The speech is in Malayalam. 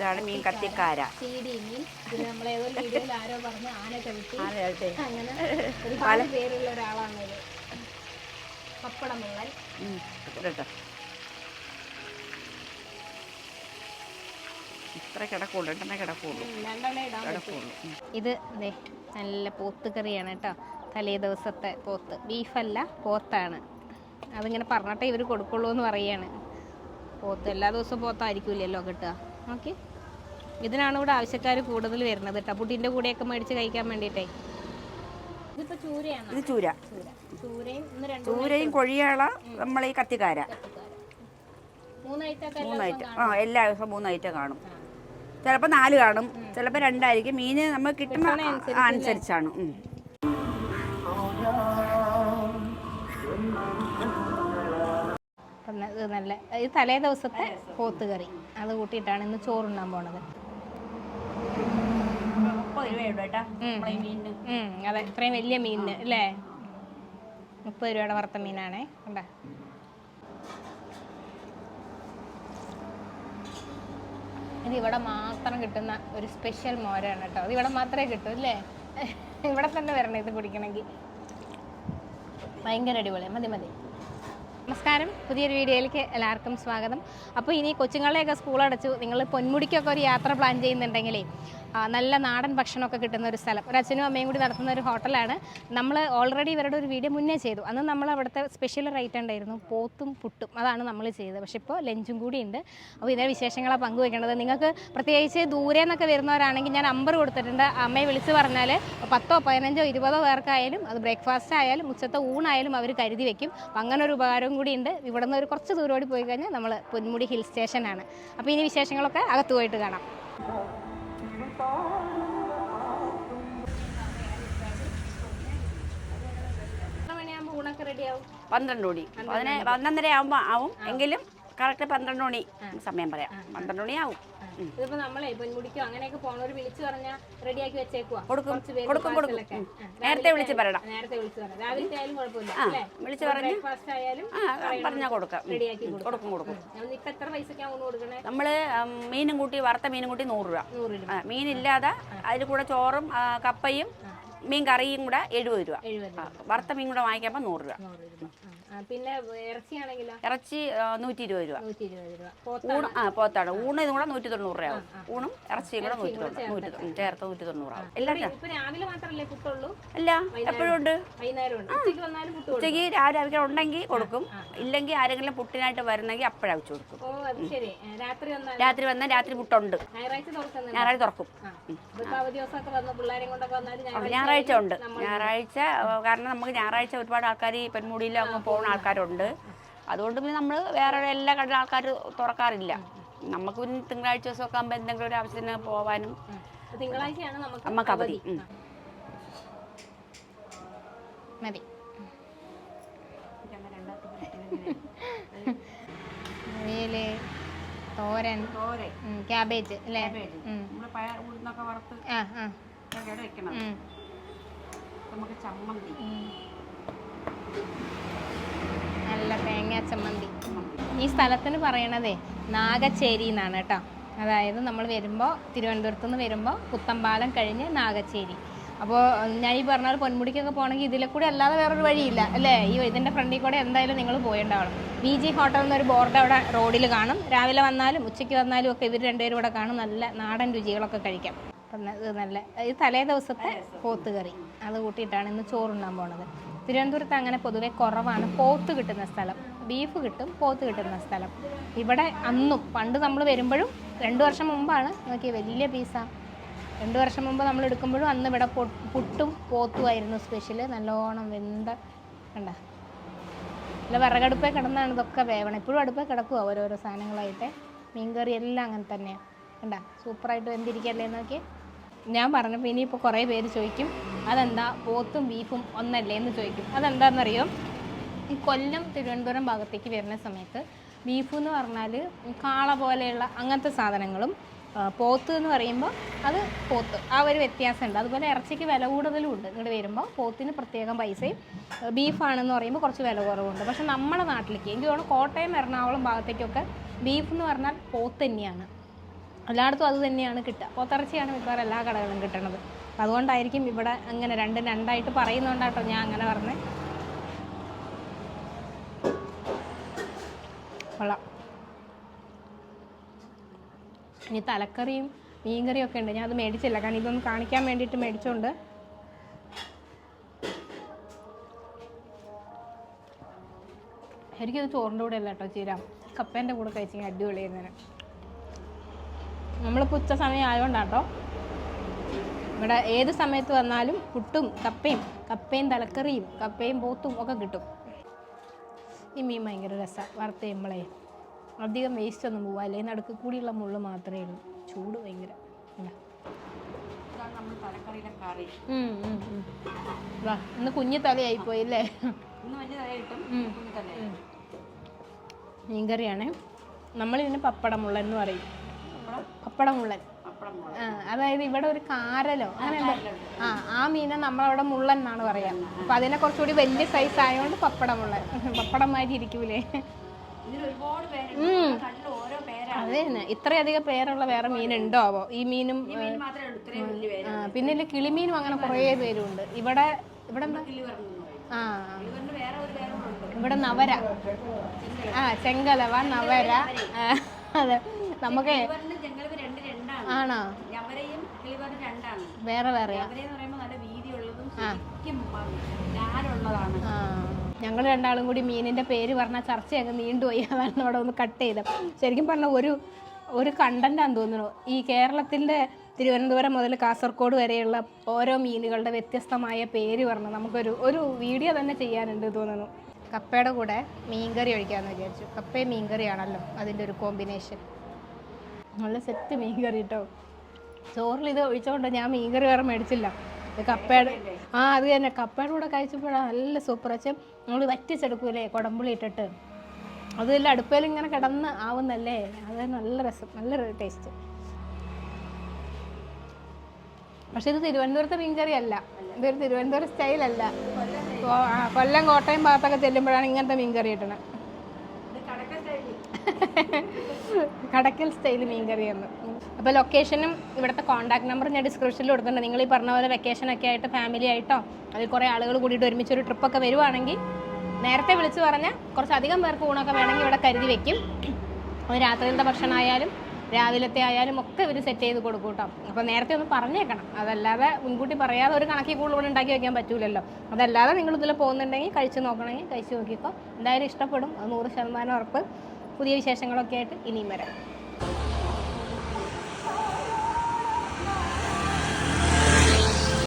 ഇതാണ് മീൻ കത്തിക്കാര. പേരുള്ള ഒരാളാണ് ഇത് പപ്പട കേട്ടോ ഇത്ര കിടക്കുള്ളൂ രണ്ടെണ്ണേ കിടക്കുള്ളൂ. ഉം, രണ്ടെണ്ണം കിടക്കുള്ളൂ. ഇത് ദേ നല്ല പോത്ത് കറിയാണ് കേട്ടോ. തലേ ദിവസത്തെ പോത്ത്. ബീഫല്ല പോത്താണ്. അതിങ്ങനെ പറഞ്ഞിട്ടേ ഇവർ കൊടുക്കുള്ളൂ എന്ന് പറയാണ്. പോത്ത് എല്ലാ ദിവസവും പോത്തായിരിക്കില്ലല്ലോ കിട്ടുക. ഓക്കെ ഇതിനാണ് ഇവിടെ ആവശ്യക്കാർ കൂടുതൽ വരുന്നത് കേട്ടോ. പുട്ടിന്റെ കൂടെയൊക്കെ മേടിച്ച് കഴിക്കാൻ വേണ്ടിയിട്ടേ. ഇതിപ്പോൾ ചൂരയാണ്. ഇത് ചൂര. ചൂര. ചൂരയും ഇന്ന് രണ്ട് ചൂരയും കൊഴിയാള നമ്മൾ ഈ കത്തിക്കാര. മൂന്നായിട്ടൊക്കെ മൂന്ന് ഐറ്റം ആ എല്ലാ ദിവസവും മൂന്നായിട്ട് കാണും. ചിലപ്പോൾ നാല് കാണും. ചിലപ്പോൾ രണ്ടായിരിക്കും. മീന് നമ്മൾ കിട്ടുന്ന അനുസരിച്ചാണ്. ഇത് നല്ല ഇത് തലേ ദിവസത്തെ പോത്ത് കറി. അത് കൂട്ടിയിട്ടാണ് ഇന്ന് ചോറുണ്ണാൻ പോണത്. ഈ അതെ ഇത്രയും വലിയ മീനിന് അല്ലേ? മുപ്പത് രൂപയുടെ വറുത്ത മീനാണേ കണ്ട? ഇത് ഇവിടെ മാത്രം കിട്ടുന്ന ഒരു സ്പെഷ്യൽ മോരാണ് കേട്ടോ. ഇത് ഇവിടെ മാത്രമേ കിട്ടൂ അല്ലേ? ഇവിടെ തന്നെ വരണം ഇത് കുടിക്കണമെങ്കിൽ. ഭയങ്കര അടിപൊളി മതി മതി. നമസ്കാരം. പുതിയൊരു വീഡിയോയിലേക്ക് എല്ലാവർക്കും സ്വാഗതം. അപ്പോൾ ഇനി കൊച്ചുങ്ങളെയൊക്കെ സ്കൂൾ അടച്ചു നിങ്ങൾ പൊന്മുടിക്കൊക്കെ ഒരു യാത്ര പ്ലാൻ ചെയ്യുന്നുണ്ടെങ്കിലേ നല്ല നാടൻ ഭക്ഷണമൊക്കെ കിട്ടുന്ന ഒരു സ്ഥലം. ഒരു അച്ഛനും അമ്മയും കൂടി നടത്തുന്ന ഒരു ഹോട്ടലാണ്. നമ്മൾ ഓൾറെഡി ഇവരുടെ ഒരു വീഡിയോ മുന്നേ ചെയ്തു. അന്ന് നമ്മൾ അവിടുത്തെ സ്പെഷ്യൽ റേറ്റ് ഉണ്ടായിരുന്നു. പോത്തും പുട്ടും അതാണ് നമ്മൾ ചെയ്തത്. പക്ഷെ ഇപ്പോൾ ലഞ്ചും കൂടി ഉണ്ട്. അപ്പോൾ ഇതേ വിശേഷങ്ങളാണ് പങ്കുവെക്കേണ്ടത്. നിങ്ങൾക്ക് പ്രത്യേകിച്ച് ദൂരെ നിന്നൊക്കെ വരുന്നവരാണെങ്കിൽ ഞാൻ നമ്പർ കൊടുത്തിട്ടുണ്ട്. അമ്മയെ വിളിച്ച് പറഞ്ഞാൽ പത്തോ പതിനഞ്ചോ ഇരുപതോ പേർക്കായാലും അത് ബ്രേക്ക്ഫാസ്റ്റ് ആയാലും ഉച്ചത്തെ ഊണായാലും അവർ കരുതി വെക്കും. അപ്പം അങ്ങനെ ഒരു ഉപകാരവും കൂടി ഉണ്ട്. ഇവിടെ നിന്ന് ഒരു കുറച്ച് ദൂരോടി പോയി കഴിഞ്ഞാൽ നമ്മൾ പൊന്മുടി ഹിൽ സ്റ്റേഷനാണ് അപ്പോൾ ഇനി വിശേഷങ്ങളൊക്കെ അകത്ത് പോയിട്ട് കാണാം. പന്ത്രണ്ട് മണി. പതിനെ പതിനൊന്നര ആവുമ്പോൾ ആവും. എങ്കിലും കറക്റ്റ് പന്ത്രണ്ട് മണി സമയം പറയാം. പന്ത്രണ്ട് മണിയാവും. ആവും. ഇതിപ്പോ നമ്മളെ പൊന്മുടിക്കോ അങ്ങനെയൊക്കെ പോണവര് വിളിച്ചു പറഞ്ഞാൽ റെഡിയാക്കി വെച്ചേക്കുവാ. നേരത്തെ വിളിച്ച് പറയണം. നേരത്തെ വിളിച്ചു പറയാം രാവിലത്തെ ആയാലും കുഴപ്പമില്ല അല്ലേ? വിളിച്ചു പറഞ്ഞു ബ്രേക്ക്ഫാസ്റ്റ് ആയാലും പറഞ്ഞാൽ കൊടുക്കാം. റെഡിയാക്കി കൊടുക്കും. കൊടുക്കും. ഇപ്പൊ എത്ര പൈസക്കാണ് ഊണ് കൊടുക്കണേ? നമ്മൾ മീനും കൂട്ടി വറുത്ത മീനും കൂട്ടി നൂറ് രൂപ. മീനില്ലാതെ അതിൽ കൂടെ ചോറും കപ്പയും മീൻ കറിയും കൂടെ എഴുപത് രൂപ. വറുത്ത മീൻ കൂടെ വാങ്ങിക്കുമ്പോൾ നൂറ് രൂപ. പിന്നെ ഇറച്ചി നൂറ്റി ഇരുപത് രൂപ. ഊണ് ആ പോത്താണ്. ഊണ് ഇതും കൂടെ നൂറ്റി തൊണ്ണൂറ് രൂപ ഊണും ഇറച്ചിയും കൂടെ നൂറ്റി തൊണ്ണൂറ് ചേർത്ത് നൂറ്റി തൊണ്ണൂറാവും എല്ലാം ചേർത്ത്. ഇപ്പൊ രാവിലെ മാത്രല്ലേ പുട്ടുള്ളൂ? അല്ല എപ്പോഴും ഉണ്ട്. ഉച്ചയ്ക്ക് രാവിലെ ഉണ്ടെങ്കിൽ കൊടുക്കും. ഇല്ലെങ്കിൽ ആരെങ്കിലും പുട്ടിനായിട്ട് വരുന്നെങ്കിൽ അപ്പോഴാ വെച്ച് കൊടുക്കും. രാത്രി വന്നാൽ? രാത്രി വന്നാൽ രാത്രി പുട്ടുണ്ട്. ഞായറാഴ്ച തുറക്കും ഞായറാഴ്ച തുറക്കും. ആ. ഞായറാഴ്ച ഉണ്ട്. ഞായറാഴ്ച കാരണം നമുക്ക് ഞായറാഴ്ച ഒരുപാട് ആൾക്കാർ ഈ പെൺമുടിയിൽ അങ്ങ് പോകുന്ന ആൾക്കാരുണ്ട്. അതുകൊണ്ട് പിന്നെ നമ്മൾ വേറെ എല്ലാ കട ആൾക്കാർ തുറക്കാറില്ല. നമുക്ക് പിന്നെ തിങ്കളാഴ്ച ദിവസമൊക്കെ ആകുമ്പോൾ എന്തെങ്കിലും ഒരു ആവശ്യത്തിന് പോകാനും അപ്പൊ തിങ്കളാഴ്ചയാണ് നമുക്ക് നമുക്ക് അവധി. മതി. അവിയൽ തോരൻ ക്യാബേജ് അല്ലേ? പയർ ഉഴുന്നൊക്കെ വറുത്ത് ആ ആ. വെക്കണം. നമുക്ക് ചമ്മന്തി. നല്ല തേങ്ങ ചമ്മന്തി. ഈ സ്ഥലത്തിന് പറയണതേ നാഗച്ചേരി എന്നാണ് കേട്ടോ. അതായത് നമ്മൾ വരുമ്പോൾ തിരുവനന്തപുരത്ത് നിന്ന് വരുമ്പോൾ പുത്തമ്പാലം കഴിഞ്ഞ് നാഗച്ചേരി. അപ്പോൾ ഞാൻ ഈ പറഞ്ഞ പോലെ പൊന്മുടിക്കൊക്കെ പോകണമെങ്കിൽ ഇതിലെ കൂടെ അല്ലാതെ വേറൊരു വഴിയില്ല അല്ലേ? ഈ ഇതിന്റെ ഫ്രണ്ടിൽ കൂടെ എന്തായാലും നിങ്ങൾ പോയിണ്ടാവണം. വി ജി ഹോട്ടൽ എന്നൊരു ബോർഡ് അവിടെ റോഡിൽ കാണും. രാവിലെ വന്നാലും ഉച്ചയ്ക്ക് വന്നാലും ഒക്കെ ഇവർ രണ്ടുപേരും കൂടെ കാണും. നല്ല നാടൻ രുചികളൊക്കെ കഴിക്കാം. നല്ല ഈ തലേ ദിവസത്തെ പോത്ത് കറി. അത് കൂട്ടിയിട്ടാണ് ഇന്ന് ചോറുണ്ണാൻ പോണത്. തിരുവനന്തപുരത്ത് അങ്ങനെ പൊതുവെ കുറവാണ് പോത്ത് കിട്ടുന്ന സ്ഥലം. ബീഫ് കിട്ടും പോത്ത് കിട്ടുന്ന സ്ഥലം. ഇവിടെ അന്നും പണ്ട് നമ്മൾ വരുമ്പോഴും രണ്ട് വർഷം മുമ്പാണ് നോക്കിയ വലിയ പീസാ. രണ്ട് വർഷം മുമ്പ് നമ്മൾ എടുക്കുമ്പോഴും അന്ന് ഇവിടെ പുട്ടും പോത്തും ആയിരുന്നു സ്പെഷ്യൽ നല്ലോണം വെന്ത കണ്ട? നല്ല വിറകടുപ്പേ കിടന്നാണ് ഇതൊക്കെ വേവണം. ഇപ്പോഴും അടുപ്പേ കിടക്കുക ഓരോരോ സാധനങ്ങളായിട്ട്. മീൻകറി എല്ലാം അങ്ങനെ തന്നെയാണ് കണ്ട? സൂപ്പറായിട്ട് വെന്തിരിക്കല്ലേ നോക്കി ഞാൻ പറഞ്ഞപ്പോൾ ഇനിയിപ്പോൾ കുറേ പേര് ചോദിക്കും അതെന്താ? പോത്തും ബീഫും ഒന്നല്ലേ? എന്ന് ചോദിക്കും. അതെന്താണെന്നറിയോ ഈ കൊല്ലം തിരുവനന്തപുരം ഭാഗത്തേക്ക് വരുന്ന സമയത്ത് ബീഫ് എന്ന് പറഞ്ഞാൽ കാള പോലെയുള്ള അങ്ങനത്തെ സാധനങ്ങളും പോത്ത് എന്ന് പറയുമ്പോൾ അത് പോത്ത്. ആ ഒരു വ്യത്യാസമുണ്ട്. അതുപോലെ ഇറച്ചിക്ക് വില കൂടുതലും ഉണ്ട്. ഇങ്ങോട്ട് വരുമ്പോൾ പോത്തിന് പ്രത്യേകം പൈസയും ബീഫാണെന്ന് പറയുമ്പോൾ കുറച്ച് വില കുറവുണ്ട്. പക്ഷേ നമ്മുടെ നാട്ടിലേക്ക് എനിക്ക് തോന്നുന്നു കോട്ടയം എറണാകുളം ഭാഗത്തേക്കൊക്കെ ബീഫ് എന്ന് പറഞ്ഞാൽ പോത്ത് തന്നെയാണ്. എല്ലായിടത്തും അത് തന്നെയാണ് കിട്ടുക. പോത്തിറച്ചിയാണ് മിക്കവാറും എല്ലാ കടകളും കിട്ടണത്. അപ്പം അതുകൊണ്ടായിരിക്കും ഇവിടെ അങ്ങനെ രണ്ടും രണ്ടായിട്ട് പറയുന്നുണ്ടാട്ടോ ഞാൻ അങ്ങനെ പറഞ്ഞത്. കൊള്ളാം. ഇനി തലക്കറിയും മീൻകറിയും ഒക്കെ ഉണ്ട്. ഞാൻ അത് മേടിച്ചില്ല. കാരണം ഇതൊന്ന് കാണിക്കാൻ വേണ്ടിയിട്ട് മേടിച്ചുകൊണ്ട് ശരിക്കും അത് ചോറിന്റെ കൂടെ അല്ല കേട്ടോ ചീര. കപ്പേന്റെ കൂടെ കഴിച്ചെങ്കിൽ അടിപൊളിയായിരുന്നേനെ നമ്മളിപ്പോൾ ഉച്ച സമയം ആയതുകൊണ്ടാട്ടോ ഇവിടെ ഏത് സമയത്ത് വന്നാലും പുട്ടും കപ്പയും കപ്പയും തലക്കറിയും കപ്പയും പോത്തും ഒക്കെ കിട്ടും. ഈ മീൻ ഭയങ്കര രസമാണ് വറുത്ത് നമ്മളെ. അധികം വേസ്റ്റ് ഒന്നും പോവാ അല്ലെങ്കിൽ നടുക്ക് കൂടിയുള്ള മുള്ള് മാത്രമേ ഉള്ളൂ. ചൂട് ഭയങ്കര. ഇന്ന് കുഞ്ഞു തലയായി പോയി അല്ലേ. മീൻകറിയാണ്. നമ്മളിതിന് പപ്പടമുള്ള എന്ന് പറയും. പപ്പടം മുള്ളൻ അതായത് ഇവിടെ ഒരു കാരലോ അങ്ങനെ ആ ആ മീനെ നമ്മളവിടെ മുള്ളൻ എന്നാണ് പറയാ. അപ്പൊ അതിനെ കുറച്ചുകൂടി വലിയ സൈസ് ആയതുകൊണ്ട് പപ്പടം മുള്ളൻ പപ്പടം മാതിരി ഇരിക്കൂലേ അത് തന്നെ. ഇത്രയധികം പേരുള്ള വേറെ മീനുണ്ടോ ആവോ ഈ മീനും പിന്നെ ഇല്ല കിളിമീനും അങ്ങനെ കുറേ പേരുണ്ട്. ഇവിടെ ഇവിടെ ആ. ഇവിടെ നവര. ആ ചെങ്കലവ നവര. അതെ. നമുക്ക് കിളിവറിന് ജംഗലവ് രണ്ട് രണ്ടാണ് ആണോ? രണ്ടാണ്. വേറെ വേറെ പറയുമ്പോൾ നല്ല വീതിയുള്ളതും ശരിക്കും ഞങ്ങൾ രണ്ടാളും കൂടി മീനിന്റെ പേര് പറഞ്ഞാൽ ചർച്ചയൊക്കെ നീണ്ടുപോയി. അതാണ് അവിടെ ഒന്ന് കട്ട് ചെയ്തത്. ശരിക്കും പറഞ്ഞാൽ ഒരു ഒരു കണ്ടന്റാന്ന് തോന്നുന്നു. ഈ കേരളത്തിന്റെ തിരുവനന്തപുരം മുതൽ കാസർഗോഡ് വരെയുള്ള ഓരോ മീനുകളുടെ വ്യത്യസ്തമായ പേര് പറഞ്ഞ് നമുക്കൊരു ഒരു വീഡിയോ തന്നെ ചെയ്യാനുണ്ട് തോന്നുന്നു. കപ്പയുടെ കൂടെ മീൻകറി ഒഴിക്കാമെന്ന് വിചാരിച്ചു. കപ്പയും മീൻകറിയാണല്ലോ അതിന്റെ ഒരു കോമ്പിനേഷൻ നല്ല സെറ്റ് മീൻ കറി കേട്ടോ ചോറിൽ ഇത് ഒഴിച്ചുകൊണ്ട് ഞാൻ മീൻ കറി വേറെ മേടിച്ചില്ല. കപ്പയുടെ ആ അത് തന്നെ. കപ്പയുടെ കൂടെ കഴിച്ചപ്പോഴാണ് നല്ല സൂപ്പർ വെച്ച് നമ്മൾ വറ്റിച്ചെടുക്കൂലേ കുടമ്പുളി ഇട്ടിട്ട്. അതല്ല അടുപ്പയിൽ ഇങ്ങനെ കിടന്ന് ആവുന്നല്ലേ? അത് നല്ല രസം നല്ല ടേസ്റ്റ് പക്ഷെ ഇത് തിരുവനന്തപുരത്തെ മീൻകറി അല്ല. ഇതൊരു തിരുവനന്തപുരം സ്റ്റൈലല്ല കൊല്ലം കോട്ടയം ഭാഗത്തൊക്കെ ചെല്ലുമ്പോഴാണ് ഇങ്ങനത്തെ കിട്ടണത് ഇത് കടക്ക സ്റ്റൈലിൽ കടക്കൽ സ്റ്റൈൽ മീൻകറി എന്ന് അപ്പോൾ ലൊക്കേഷനും ഇവിടുത്തെ കോൺടാക്ട് നമ്പർ ഞാൻ ഡിസ്ക്രിപ്ഷനിൽ കൊടുത്തിട്ടുണ്ട്. നിങ്ങൾ ഈ പറഞ്ഞ പോലെ വെക്കേഷനൊക്കെ ആയിട്ട് ഫാമിലി ആയിട്ടോ അതിൽ കുറേ ആളുകൾ കൂടിയിട്ട് ഒരുമിച്ച് ഒരു ട്രിപ്പൊക്കെ വരുവാണെങ്കിൽ നേരത്തെ വിളിച്ച് പറഞ്ഞാൽ കുറച്ചധികം പേർക്ക് ഊണൊക്കെ വേണമെങ്കിൽ ഇവിടെ കരുതി വെക്കും. രാത്രിയിലത്തെ ഭക്ഷണമായാലും രാവിലത്തെ ആയാലും ഒക്കെ ഇവർ സെറ്റ് ചെയ്ത് കൊടുക്കും കേട്ടോ. അപ്പോൾ നേരത്തെ ഒന്ന് പറഞ്ഞേക്കണം. അതല്ലാതെ മുൻകൂട്ടി പറയാതെ ഒരു കണക്കി കൂടുതൽ ഉണ്ടാക്കി വെക്കാൻ പറ്റൂലല്ലോ. അതല്ലാതെ നിങ്ങൾ ഇതിൽ പോകുന്നുണ്ടെങ്കിൽ കഴിച്ച് നോക്കണമെങ്കിൽ കഴിച്ച് നോക്കിക്കോ. എന്തായാലും ഇഷ്ടപ്പെടും. അത് നൂറ് ശതമാനം ഉറപ്പ്. പുതിയ വിശേഷങ്ങളൊക്കെ ആയിട്ട് ഇനിയും വരാം.